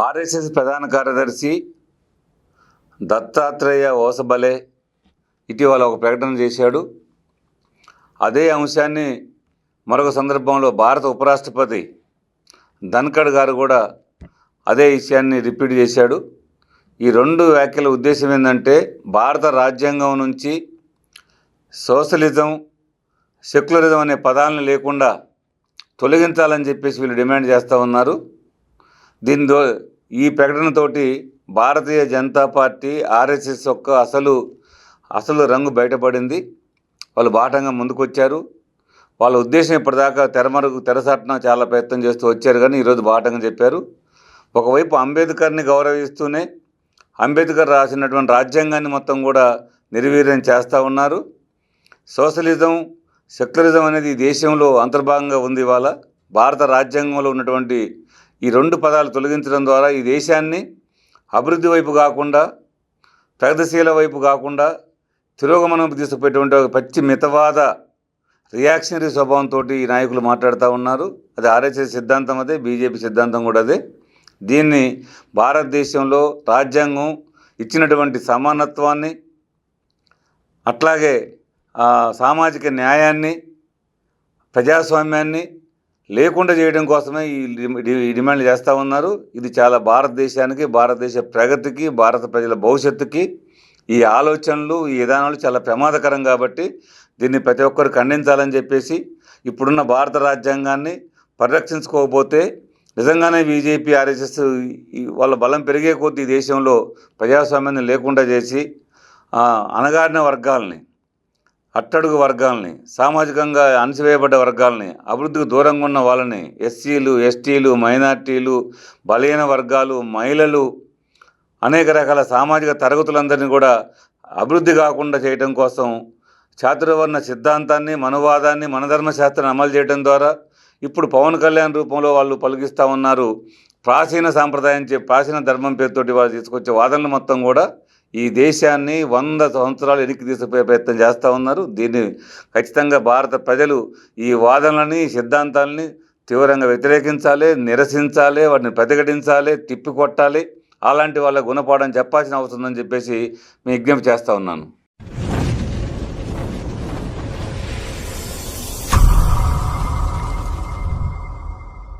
RSS ప్రధాన కార్యదర్శి దత్తాత్రేయ ఓసబలే ఇటీవల ఒక ప్రకటన చేశాడు. అదే అంశాన్ని మరొక సందర్భంలో భారత ఉపరాష్ట్రపతి ధన్కడ్ గారు కూడా అదే విషయాన్ని రిపీట్ చేశాడు. ఈ రెండు వ్యాఖ్యల ఉద్దేశం ఏంటంటే భారత రాజ్యాంగం నుంచి సోషలిజం సెక్యులరిజం అనే పదాలను లేకుండా తొలగించాలని చెప్పేసి వీళ్ళు డిమాండ్ చేస్తూ ఉన్నారు. దీనితో ఈ ప్రకటనతోటి భారతీయ జనతా పార్టీ ఆర్ఎస్ఎస్ యొక్క అసలు అసలు రంగు బయటపడింది. వాళ్ళు బాటంగా ముందుకొచ్చారు. వాళ్ళ ఉద్దేశం ఇప్పటిదాకా తెరమరుగు తెరసాటన చాలా ప్రయత్నం చేస్తూ వచ్చారు కానీ ఈరోజు బాటంగా చెప్పారు. ఒకవైపు అంబేద్కర్ని గౌరవిస్తూనే అంబేద్కర్ రాసినటువంటి రాజ్యాంగాన్ని మొత్తం కూడా నిర్వీర్యం చేస్తూ ఉన్నారు. సోషలిజం సెక్యులరిజం అనేది దేశంలో అంతర్భాగంగా ఉంది ఇవాళ. భారత రాజ్యాంగంలో ఉన్నటువంటి ఈ రెండు పదాలు తొలగించడం ద్వారా ఈ దేశాన్ని అభివృద్ధి వైపు కాకుండా ప్రగతిశీల వైపు కాకుండా తిరోగమనం తీసుకుపోయేటువంటి ఒక పచ్చి మితవాద రియాక్షనరీ స్వభావంతో ఈ నాయకులు మాట్లాడుతూ ఉన్నారు. అది ఆర్ఎస్ఎస్ సిద్ధాంతం అదే బీజేపీ సిద్ధాంతం కూడా అదే. దీన్ని భారతదేశంలో రాజ్యాంగం ఇచ్చినటువంటి సమానత్వాన్ని అట్లాగే సామాజిక న్యాయాన్ని ప్రజాస్వామ్యాన్ని లేకుండా చేయడం కోసమే ఈ డిమాండ్ చేస్తూ ఉన్నారు. ఇది చాలా భారతదేశానికి భారతదేశ ప్రగతికి భారత ప్రజల భవిష్యత్తుకి ఈ ఆలోచనలు ఈ విధానాలు చాలా ప్రమాదకరం కాబట్టి దీన్ని ప్రతి ఒక్కరు ఖండించాలని చెప్పేసి ఇప్పుడున్న భారత రాజ్యాంగాన్ని పరిరక్షించుకోకపోతే నిజంగానే బీజేపీ ఆర్ఎస్ఎస్ ఈ- వాళ్ళ బలం పెరిగే కొద్దీ ఈ దేశంలో ప్రజాస్వామ్యాన్ని లేకుండా చేసి అణగారిన వర్గాల్ని అట్టడుగు వర్గాల్ని సామాజికంగా అణచివేయబడ్డ వర్గాల్ని అభివృద్ధికి దూరంగా ఉన్న వాళ్ళని ఎస్సీలు ఎస్టీలు మైనార్టీలు బలహీన వర్గాలు మహిళలు అనేక రకాల సామాజిక తరగతులందరినీ కూడా అభివృద్ధి కాకుండా చేయడం కోసం చాతుర్వర్ణ సిద్ధాంతాన్ని మనువాదాన్ని మనధర్మశాస్త్రాన్ని అమలు చేయడం ద్వారా ఇప్పుడు పవన్ కళ్యాణ్ రూపంలో వాళ్ళు పలికిస్తూ ఉన్నారు. ప్రాచీన సాంప్రదాయం చే ప్రాచీన ధర్మం పేరుతోటి వాళ్ళు తీసుకొచ్చే వాదనలు మొత్తం కూడా ఈ దేశాన్ని వంద సంవత్సరాలు వెనక్కి తీసుకుపోయే ప్రయత్నం చేస్తూ ఉన్నారు. దీన్ని ఖచ్చితంగా భారత ప్రజలు ఈ వాదనలని సిద్ధాంతాలని తీవ్రంగా వ్యతిరేకించాలి నిరసించాలి వాటిని ప్రతిఘటించాలి తిప్పికొట్టాలి. అలాంటి వాళ్ళ గుణపాఠం చెప్పాల్సిన అవసరం ఉందని చెప్పేసి మీ విజ్ఞప్తి చేస్తూ ఉన్నాను.